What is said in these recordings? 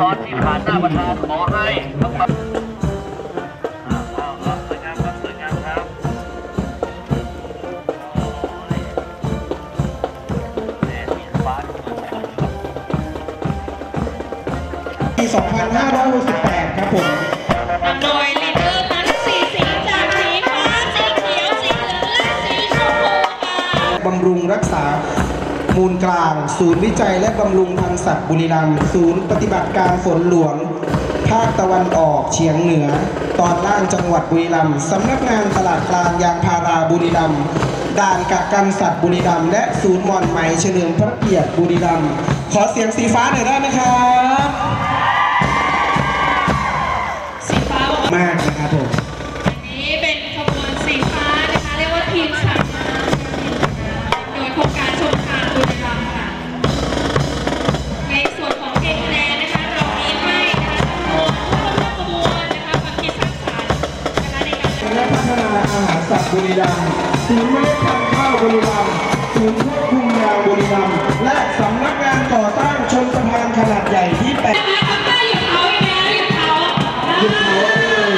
ตอนที่ผ่านหน้าประธานขอให้ทั้งหมดอ่าเอาเอาสวยงามครับสวยงามครับโอ้ยแหมมีฟ้าดูเหมือนครับปี 2568 ครับผมนำโดยลีดเดอร์ทั้งสีสีจากสีฟ้าสีเขียวสีเหลืองและสีชมพูค่ะ บำรุงรักษา มูลกลาง ศูนย์วิจัยและบำรุงพันธุ์สัตว์บุรีรัมย์ศูนย์ปฏิบัติการฝนหลวง ภาคตะวันออกเฉียงเหนือ ตอนล่างจังหวัดบุรีรัมย์สำนักงานตลาดกลางยางพาราบุรีรัมย์ด่านกักกันสัตว์บุรีรัมย์และศูนย์หมอนไหมเฉลิมพระเกียรติบุรีรัมย์ขอเสียงสีฟ้าหน่อยได้ไหมครับสีฟ้าบอกว่ามากนะครับผม ศูนย์เมล็ดพันธุ์ข้าวบรีรัมย์ศูนย์ควบคุมยางบุรีรัมย์และสำนักงานก่อสร้างชนสะพานขนาดใหญ่ที่แปดนะคะทำได้หยุดเขาอีกแล้วหยุดเขาหยุดหัวเลย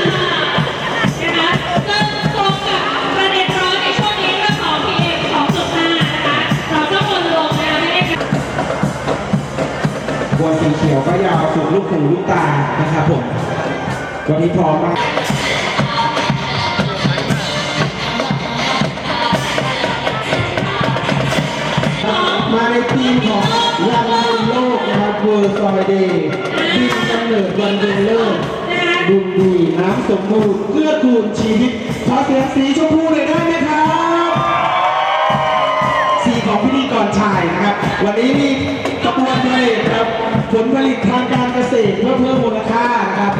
นะคะซึ่งตรงกับประเด็นร้อนในช่วงนี้เรื่องของ PM 2.5นะคะเราต้องรณรงค์นะไม่ได้การบัวสีเขียวก็ยาวสุดลูกหูลูกตานะครับผมวันนี้พร้อมมาก มาในทีมของวันเดินโลกนะครับเวอร์ซอยเดย์ดินกำเนิดวันเดินโลกดุลดีน้ำสมบูรณ์เพื่อคูณชีวิตขอเสียงสีชมพูเลยได้ไหมครับสีของพิธีกรชายนะครับ วันนี้มีกระบวนการครับผลผลิตทางการเกษตรเพื่อเพิ่มมูลค่านะครับ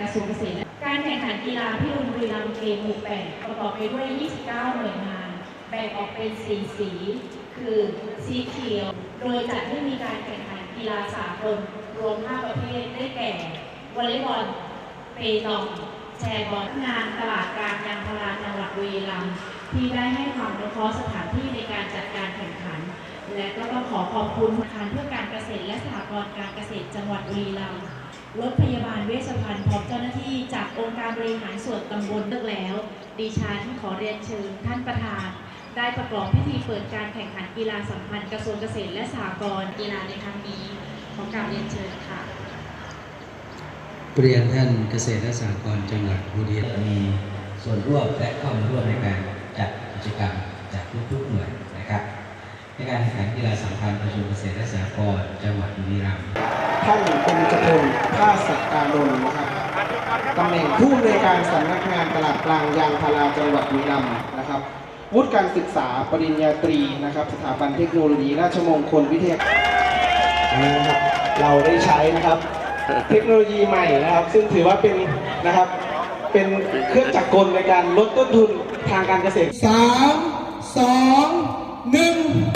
กระทรวงเกษตรการแข่งขันกีฬาพิรุณบุรีรัมย์เกมหมู่แปดประกอบไปด้วย 29 หน่วยงาน แบ่งออกเป็น4สี คือสีเขียว โดยจัดให้มีการแข่งขันกีฬาสากลรวม 5 ประเภทได้แก่วอลเลย์บอลเปตองแชร์บอลงานตลาดกลางยางพาราจังหวัดบุรีรัมย์ที่ได้ให้ความอนุเคราะห์สถานที่ในการจัดการแข่งขัน และก็ต้องขอขอบคุณธนาคารเพื่อการเกษตรและสหกรณ์การเกษตรจังหวัดบุรีรัมย์ รถพยาบาลเวชภัณฑ์พร้อมเจ้าหน้าที่จากองค์การบริหารส่วนตำบลเลิกแล้ว ดิฉันขอเรียนเชิญท่านประธาน ได้ประกอบพิธีเปิดการแข่งขันกีฬาสัมพันธ์กระทรวงเกษตรและสหกรณ์กีฬาในครั้งนี้ขอกราบเรียนเชิญค่ะเรียนท่านเกษตรและสหกรณ์จังหวัดบุรีรัมย์มีส่วนร่วมและเข้ามาร่วมในการจัดกิจกรรมจากทุกๆหน่วยนะครับในการแข่งขันกีฬาสัมพันธ์กระทรวงเกษตรและสหกรณ์จังหวัดบุรีรัมย์ ท่านคุณจพลภาสกานนท์นะครับตำแหน่งผู้อำนวยการสำนักงานตลาดกลางยางพาราจังหวัดบุรีรัมย์นะครับ วุฒิการศึกษาปริญญาตรีนะครับ สถาบันเทคโนโลยีราชมงคลวิทยาเราได้ใช้นะครับ เทคโนโลยีใหม่นะครับ ซึ่งถือว่าเป็นนะครับเป็นเครื่องจักรกลในการลดต้นทุนทางการเกษตร3 2 1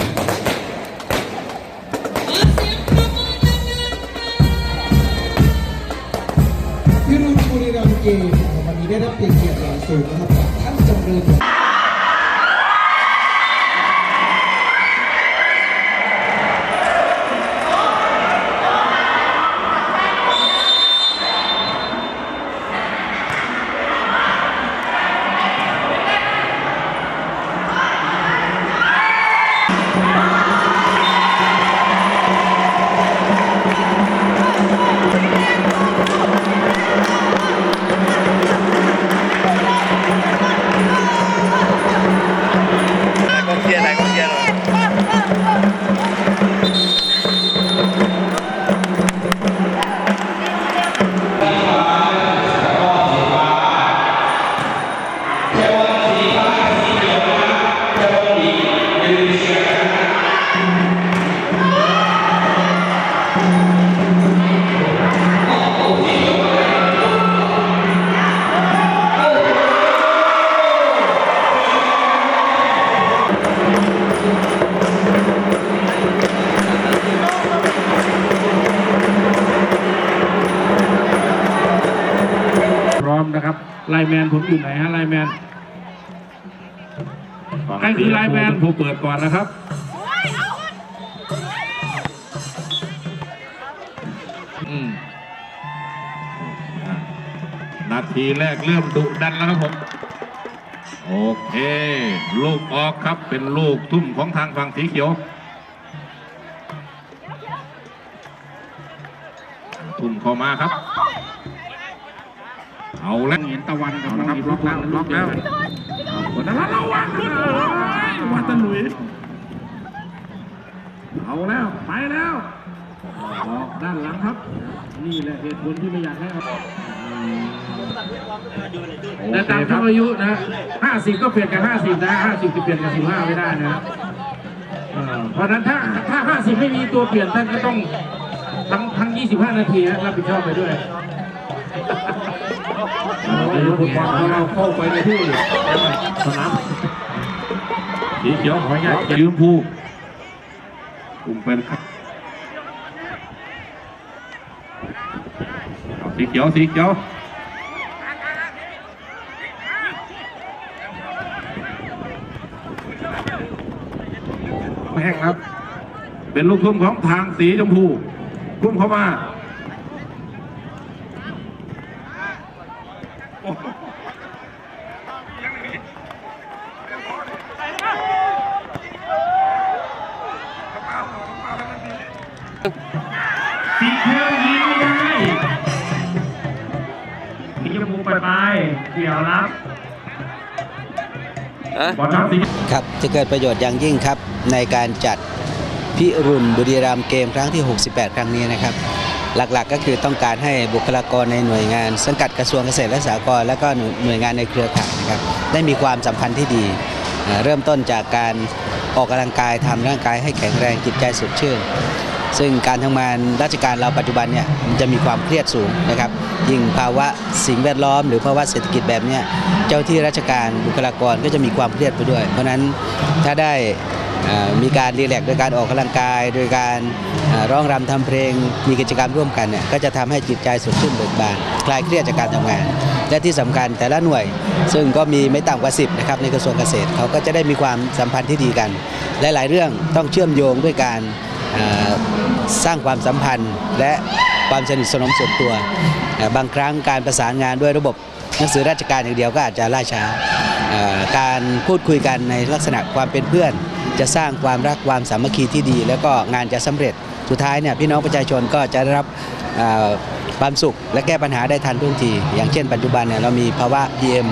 เกมส์วันนี้ได้รับเกียรติอย่างสูงนะครับท่านจำเริญ น์แมนผมอยู่ไหนฮะไลน์แมนใครคือไลน์แมนผมเปิดก่อนนะครับอืมนาทีแรกเริ่มดุดันแล้วครับผม โอเค ลูกออกครับเป็นลูกทุ่มของทางฝั่งสีเขียว ทุ่มเข้ามาครับ เอาแล้วเห็นตะวันกับเอาละครับมีล็อกแล้วล็อกแล้วคนนั้นระวังขึ้นวันตะลุยเอาแล้วไปแล้วออกด้านหลังครับ นี่แหละเหตุผลที่ไม่อยากให้เอาโอแต่เคตามครัช่บวงอายุนะห้าสิบก็เปลี่ยนกับห้าสิบนะห้าสิบจะเปลี่ยนกับสิบห้าไม่ได้นะเออเพราะฉะนั้นถ้าถ้าห้าสิบไม่มีตัวเปลี่ยนท่านก็ต้องทั้งทั้งยี่สิบห้านาทีนะรับผิดชอบไปด้วย ไอ้ลูกฟุตบอลของเราเข้าไปในที่สนามสีเขียวขออนุญาตยืมภูกลุ่มเป็นครับสีเขียวสีเขียวแห้งครับ เป็นลูกทุ่มของทางสีชมพูทุ่มเข้ามา สีเขียวยิงไม่ได้สีชมพูไปไปเกี่ยวรับบอลทับสีครับจะเกิดประโยชน์อย่างยิ่งครับ ในการจัดพิรุณบุรีรัมย์เกมครั้งที่ 68 ครั้งนี้นะครับ หลักๆก็คือต้องการให้บุคลากรในหน่วยงาน สังกัดกระทรวงเกษตรและสหกรณ์และก็หน่วยงานในเครือข่ายนะครับได้มีความสัมพันธ์ที่ดีเอ่อเริ่มต้นจากการออกกำลังกายทำร่างกายให้แข็งแรงจิตใจสดชื่น ซึ่งการทำงานราชการเราปัจจุบันเนี่ยมันจะมีความเครียดสูงนะครับ ยิ่งภาวะสิ่งแวดล้อม หรือภาวะเศรษฐกิจแบบเนี้ยเจ้าที่ราชการบุคลากรก็จะมีความเครียดไปด้วย เพราะฉะนั้นถ้าได้มีการรีแลกโดยการออกกำลังกาย โดยการร้องรำทำเพลง มีกิจกรรมร่วมกันเนี่ยก็จะทำให้จิตใจสดชื่นเบิกบานคลายเครียดจากการทำงาน และที่สำคัญแต่ละหน่วย ซึ่งก็มีไม่ต่ำกว่า 10นะครับในกระทรวงเกษตรเขาก็จะได้มีความสัมพันธ์ที่ดีกัน หลายๆเรื่องต้องเชื่อมโยงด้วยการ สร้างความสัมพันธ์ และความสนิทสนมส่วนตัว บางครั้งการประสานงานด้วยระบบหนังสือราชการอย่างเดียวก็อาจจะล่าช้า การพูดคุยกันในลักษณะความเป็นเพื่อน จะสร้างความรักความสามัคคีที่ดี แล้วก็งานจะสำเร็จสุดท้ายเนี่ยพี่น้องประชาชนก็จะได้รับความสุขและแก้ปัญหาได้ทันท่วงที อย่างเช่นปัจจุบันเนี่ยเรามีภาวะ PM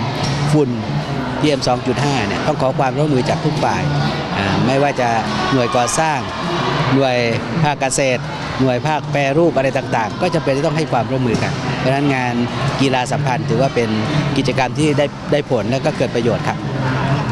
ฝุ่น PM 2.5เนี่ยต้องขอความร่วมมือจากทุกฝ่าย ไม่ว่าจะหน่วยก่อสร้าง หน่วยภาคเกษตร หน่วยภาคแปรรูปอะไรต่างๆ ก็จะเป็นที่ต้องให้ความร่วมมือกัน เพราะฉะนั้นงานกีฬาสัมพันธ์ถือว่าเป็นกิจกรรมที่ได้ได้ผลและก็เกิดประโยชน์ครับ